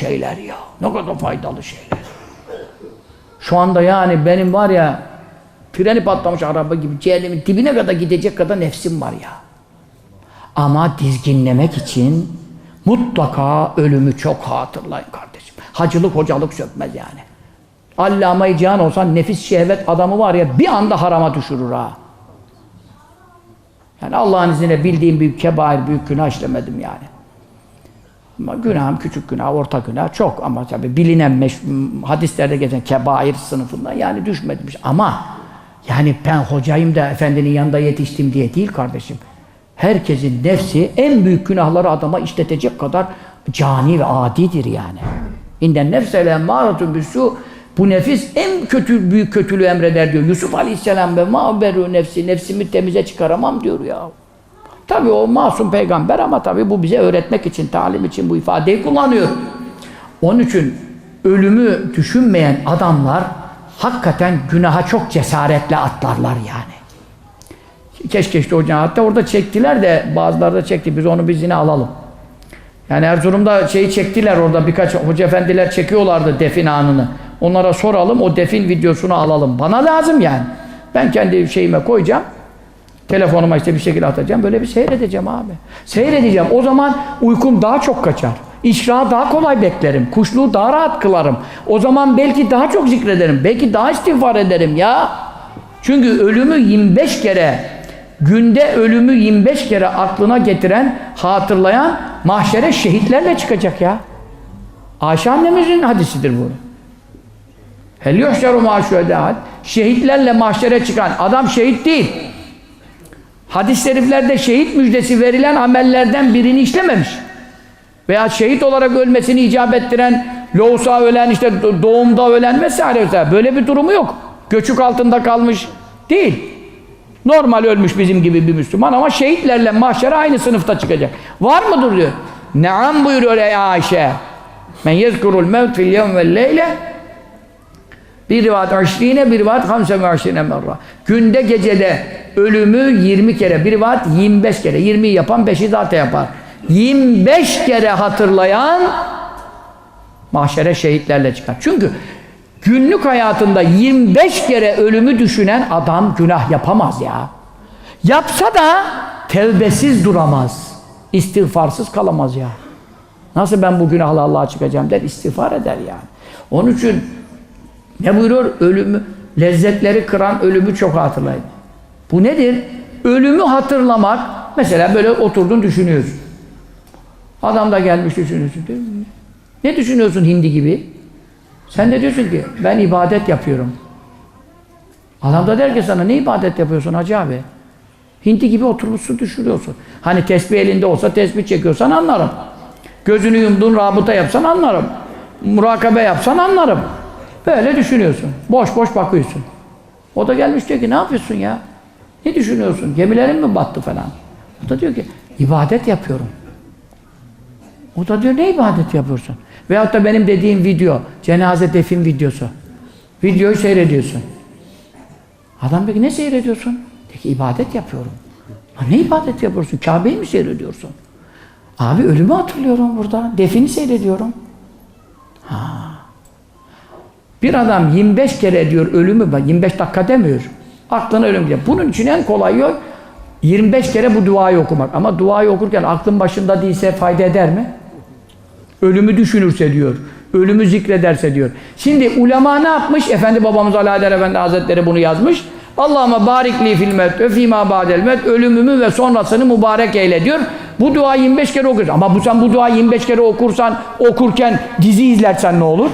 şeyler ya. Ne kadar faydalı şeyler. Şu anda yani benim var ya freni patlamış araba gibi cehennemin dibine kadar gidecek kadar nefsim var ya. Ama dizginlemek için mutlaka ölümü çok hatırlayın kardeşim. Hacılık hocalık sökmez yani. Allame-i Cihan olsan nefis şehvet adamı var ya bir anda harama düşürür ha. Yani Allah'ın izniyle bildiğim büyük kebair, büyük günah işlemedim yani. Günahım küçük günah, orta günah çok ama tabi bilinen hadislerde geçen kebair sınıfından yani düşmedim. Ama yani ben hocayım da efendinin yanında yetiştim diye değil kardeşim. Herkesin nefsi en büyük günahları adama işletecek kadar cani ve adidir yani. İnden nefsele emmâratun bisu bu nefis en kötü büyük kötülüğü emreder diyor. Yusuf Aleyhisselam ve ma beru nefsi nefsimi temize çıkaramam diyor ya. Tabii o masum peygamber ama tabii bu bize öğretmek için, talim için bu ifadeyi kullanıyor. Onun için ölümü düşünmeyen adamlar hakikaten günaha çok cesaretle atlarlar yani. Keşke işte o hatta orada çektiler de bazıları da çekti. Biz onu biz yine alalım. Yani Erzurum'da şeyi çektiler orada birkaç hoca efendiler çekiyorlardı defin anını. Onlara soralım o defin videosunu alalım. Bana lazım yani. Ben kendi şeyime koyacağım. Telefonuma işte bir şekilde atacağım. Böyle bir seyredeceğim abi. Seyredeceğim. O zaman uykum daha çok kaçar. İşrahı daha kolay beklerim. Kuşluğu daha rahat kılarım. O zaman belki daha çok zikrederim. Belki daha istiğfar ederim ya. Çünkü ölümü 25 kere günde ölümü 25 kere aklına getiren, hatırlayan mahşere şehitlerle çıkacak ya. Ayşe annemizin hadisidir bu. Hel yuhşeru maşuedaat. Şehitlerle mahşere çıkan adam şehit değil. Hadis-i şeriflerde şehit müjdesi verilen amellerden birini işlememiş. Veya şehit olarak ölmesini icap ettiren, loğusa ölen, işte doğumda ölen vesaire vesaire. Böyle bir durumu yok. Göçük altında kalmış değil. Normal ölmüş bizim gibi bir Müslüman ama şehitlerle mahşere aynı sınıfta çıkacak. Var mıdır diyor. Neam buyuruyor ey Ayşe. Men yezkurul mevt fil yevm vel leyle bir rivayet aşrine, bir rivayet hamse ve aşrine merra. Günde gecede ölümü 20 kere, bir rivayet 25 kere. 20 yapan 5'i zaten yapar. 25 kere hatırlayan mahşere şehitlerle çıkar. Çünkü günlük hayatında 25 kere ölümü düşünen adam günah yapamaz ya. Yapsa da tevbesiz duramaz. İstiğfarsız kalamaz ya. Nasıl ben bu günahla Allah'a çıkacağım der, istiğfar eder yani. Onun için ne buyuruyor? Ölümü, lezzetleri kıran ölümü çok hatırlayın. Bu nedir? Ölümü hatırlamak, mesela böyle oturdun düşünüyorsun. Adam da gelmiş düşünüyorsun. Ne düşünüyorsun hindi gibi? Sen de diyorsun ki ben ibadet yapıyorum. Adam da der ki sana ne ibadet yapıyorsun hacı abi? Hindi gibi oturmuşsun düşürüyorsun. Hani tesbih elinde olsa tesbih çekiyorsan anlarım. Gözünü yumdun rabıta yapsan anlarım. Murakabe yapsan anlarım. Böyle düşünüyorsun. Boş boş bakıyorsun. O da gelmiş diyor ki ne yapıyorsun ya? Ne düşünüyorsun? Gemilerin mi battı falan? O da diyor ki ibadet yapıyorum. O da diyor ne ibadet yapıyorsun? Veyahut da benim dediğim video, cenaze defin videosu. Videoyu seyrediyorsun. Adam diyor ki ne seyrediyorsun? Diyor ki ibadet yapıyorum. Ha, ne ibadet yapıyorsun? Kabe'yi mi seyrediyorsun? Abi ölümü hatırlıyorum burada. Defini seyrediyorum. Ha. Bir adam 25 kere diyor ölümü, bak 25 dakika demiyor. Aklına ölüm diyor. Bunun için en kolay yol 25 kere bu duayı okumak. Ama duayı okurken aklın başında değilse fayda eder mi? Ölümü düşünürse diyor. Ölümü zikrederse diyor. Şimdi ulema ne yapmış? Efendi babamız Alaeddin Efendi Hazretleri bunu yazmış. Allah'ıma barikli fil met ve fîmâ ba'del met ölümümü ve sonrasını mübarek eyle diyor. Bu duayı 25 kere okursun. Ama bu sen bu duayı 25 kere okursan, okurken dizi izlersen ne olur?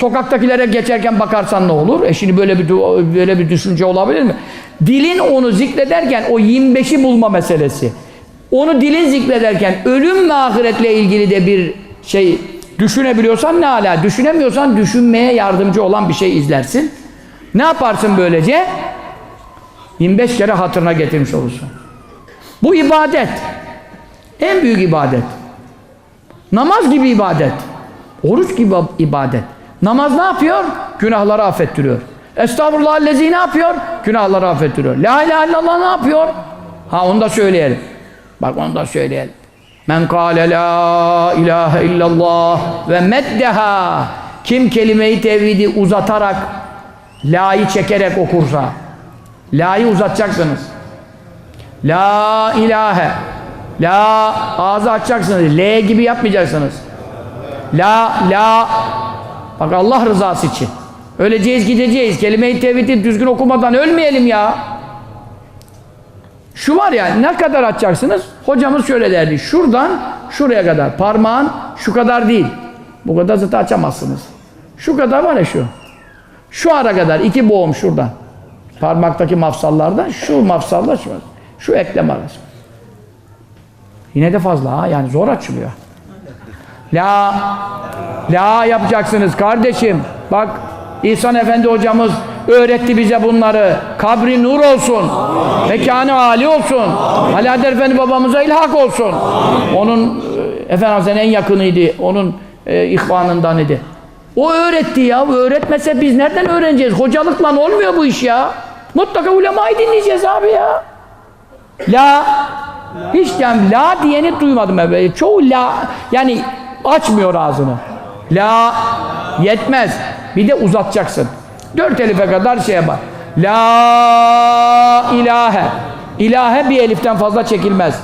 Sokaktakilere geçerken bakarsan ne olur? E şimdi böyle bir böyle bir düşünce olabilir mi? Dilin onu zikrederken o 25'i bulma meselesi. Onu dilin zikrederken ölüm ve ahiretle ilgili de bir şey düşünebiliyorsan ne hala? Düşünemiyorsan düşünmeye yardımcı olan bir şey izlersin. Ne yaparsın böylece? 25 kere hatırına getirmiş olursun. Bu ibadet. En büyük ibadet. Namaz gibi ibadet. Oruç gibi ibadet. Namaz ne yapıyor? Günahları affettiriyor. Estağfurullah lezi ne yapıyor? Günahları affettiriyor. La ilahe illallah ne yapıyor? Ha onu da söyleyelim. Bak onu da söyleyelim. Men kâle la ilahe illallah ve meddeha kim kelime-i tevhidi uzatarak la'yı çekerek okursa la'yı uzatacaksınız. La ilahe La ağzı açacaksınız. L gibi yapmayacaksınız. La la Bak Allah rızası için. Öleceğiz gideceğiz. Kelime-i tevhidi düzgün okumadan ölmeyelim ya. Şu var ya ne kadar açacaksınız? Hocamız şöyle derdi. Şuradan şuraya kadar. Parmağın şu kadar değil. Bu kadar zaten açamazsınız. Şu kadar var ya şu. Şu ara kadar. iki boğum şuradan. Parmaktaki mafsallardan şu mafsalla şu. Şu eklem arası. Yine de fazla ha. Yani zor açılıyor. La La yapacaksınız kardeşim. Bak İhsan Efendi hocamız öğretti bize bunları. Kabri nur olsun. Mekanı âli olsun. Adel Efendi babamıza ilhak olsun. Onun e, Efendimiz'in en yakınıydı. Onun e, ihvanından idi. O öğretti ya. Öğretmese biz nereden öğreneceğiz? Hocalıkla olmuyor bu iş ya. Mutlaka ulemayı dinleyeceğiz abi ya. La hiç yani la diyeni duymadım ben. Çoğu la yani açmıyor ağzını. La yetmez. Bir de uzatacaksın. Dört elife kadar şey yapar. La ilahe. İlahe bir eliften fazla çekilmez.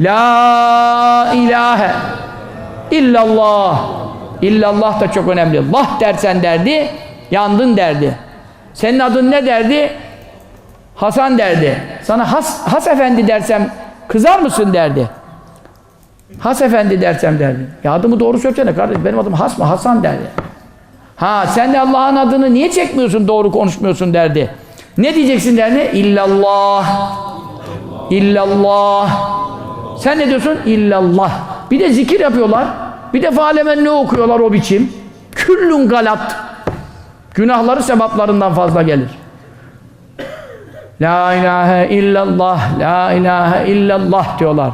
La ilahe. İllallah. İllallah da çok önemli. Allah dersen derdi, yandın derdi. Senin adın ne derdi? Hasan derdi. Sana Has, Has Efendi dersem kızar mısın derdi. Has Efendi dersem derdi. Ya adımı doğru söylesene kardeşim. Benim adım Has mı? Hasan derdi. Ha sen de Allah'ın adını niye çekmiyorsun doğru konuşmuyorsun derdi. Ne diyeceksin derdi? İllallah. İllallah. Sen ne diyorsun? İllallah. Bir de zikir yapıyorlar. Bir de falemen ne okuyorlar o biçim? Küllün galat. Günahları sevaplarından fazla gelir. La ilahe illallah, la ilahe illallah diyorlar.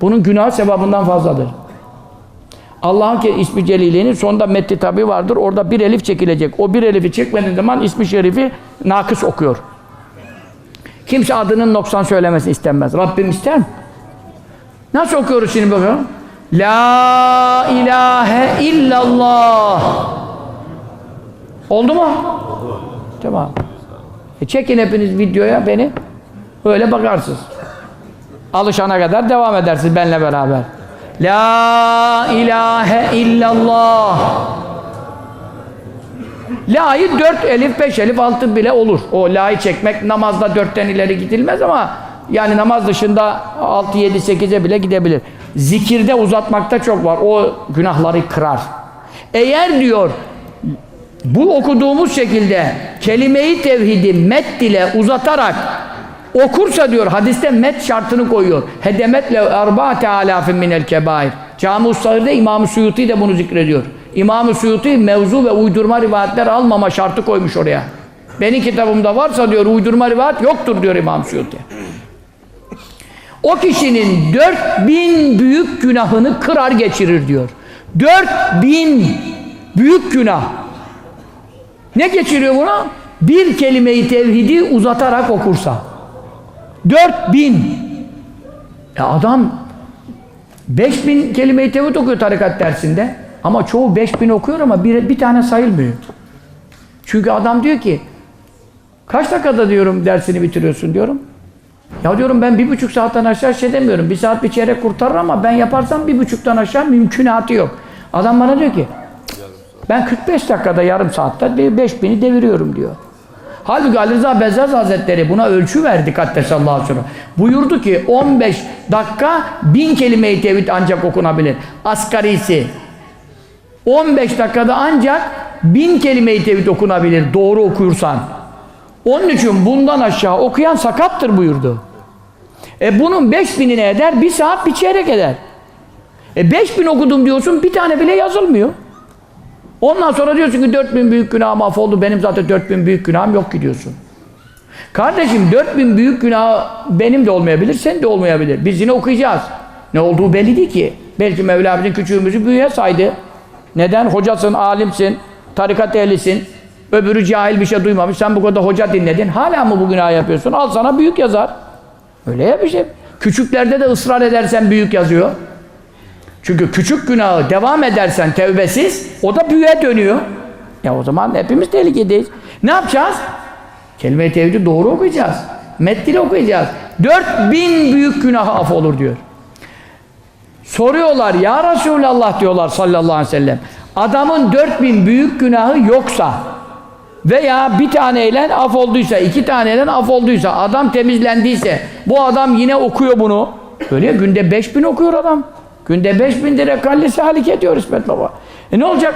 Bunun günah sevabından fazladır. Allah'ın ki ismi celilinin sonunda metni tabi vardır. Orada bir elif çekilecek. O bir elifi çekmediğin zaman ismi şerifi nakıs okuyor. Kimse adının noksan söylemesini istenmez. Rabbim ister mi? Nasıl okuyoruz şimdi bakalım? La ilahe illallah. Oldu mu? Tamam. E çekin hepiniz videoya beni. Öyle bakarsınız. Alışana kadar devam edersiniz benimle beraber. La ilahe illallah. La'yı dört elif, beş elif, altı bile olur. O la'yı çekmek namazda dörtten ileri gidilmez ama yani namaz dışında altı, yedi, sekize bile gidebilir. Zikirde uzatmakta çok var. O günahları kırar. Eğer diyor bu okuduğumuz şekilde kelimeyi tevhidi met ile uzatarak okursa diyor hadiste met şartını koyuyor. Hedemetle erba'ate alafin minel kebair. Cami-ı Sahir'de İmam-ı Suyuti de bunu zikrediyor. İmam-ı Suyuti mevzu ve uydurma rivayetler almama şartı koymuş oraya. Benim kitabımda varsa diyor uydurma rivayet yoktur diyor İmam Suyuti. O kişinin 4000 büyük günahını kırar geçirir diyor. 4000 büyük günah. Ne geçiriyor buna? Bir kelimeyi tevhidi uzatarak okursa. 4000. Ya adam 5000 kelimeyi tevhid okuyor tarikat dersinde. Ama çoğu 5000 okuyor ama bir, bir tane sayılmıyor. Çünkü adam diyor ki kaç dakikada diyorum dersini bitiriyorsun diyorum. Ya diyorum ben bir buçuk saatten aşağı şey demiyorum. Bir saat bir çeyrek kurtarır ama ben yaparsam bir buçuktan aşağı mümkünatı yok. Adam bana diyor ki ben 45 dakikada yarım saatte bir 5000'i deviriyorum diyor. Halbuki Ali Rıza Bezzaz Hazretleri buna ölçü verdi Kaddesallahu aleyhi ve. Buyurdu ki 15 dakika bin kelime-i tevhid ancak okunabilir. Asgarisi 15 dakikada ancak bin kelime-i tevhid okunabilir doğru okuyursan. Onun için bundan aşağı okuyan sakattır buyurdu. E bunun 5000'ine eder, bir saat bir çeyrek eder. E 5000 okudum diyorsun, bir tane bile yazılmıyor. Ondan sonra diyorsun ki 4000 büyük günahım affoldu, benim zaten 4000 büyük günahım yok ki diyorsun. Kardeşim 4000 büyük günah benim de olmayabilir, senin de olmayabilir. Biz yine okuyacağız. Ne olduğu belli değil ki. Belki Mevla bizim küçüğümüzü büyüğe saydı. Neden? Hocasın, alimsin, tarikat ehlisin. Öbürü cahil bir şey duymamış. Sen bu kadar hoca dinledin. Hala mı bu günah yapıyorsun? Al sana büyük yazar. Öyle ya bir şey. Küçüklerde de ısrar edersen büyük yazıyor. Çünkü küçük günahı devam edersen tevbesiz o da büyüğe dönüyor. Ya o zaman hepimiz tehlikedeyiz. Ne yapacağız? Kelime-i tevhidi doğru okuyacağız. Meddili okuyacağız. 4000 büyük günah af olur diyor. Soruyorlar ya Resulallah diyorlar sallallahu aleyhi ve sellem. Adamın 4000 büyük günahı yoksa veya bir taneyle af olduysa, iki taneyle af olduysa, adam temizlendiyse, bu adam yine okuyor bunu. Öyle ya, günde 5000 okuyor adam. Günde 5000 lira kallesi halik ediyor İsmet Baba. E ne olacak?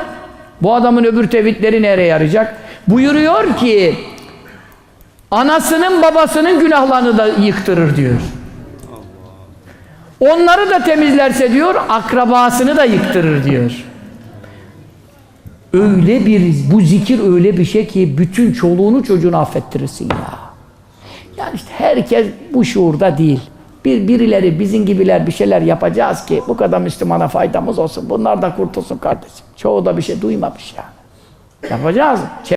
Bu adamın öbür tevhidleri nereye yarayacak? Buyuruyor ki anasının babasının günahlarını da yıktırır diyor. Onları da temizlerse diyor, akrabasını da yıktırır diyor. Öyle bir, bu zikir öyle bir şey ki bütün çoluğunu çocuğunu affettirirsin ya. Yani işte herkes bu şuurda değil. Bir birileri bizim gibiler bir şeyler yapacağız ki bu kadar Müslümana faydamız olsun. Bunlar da kurtulsun kardeşim. Çoğu da bir şey duymamış yani. Yapacağız.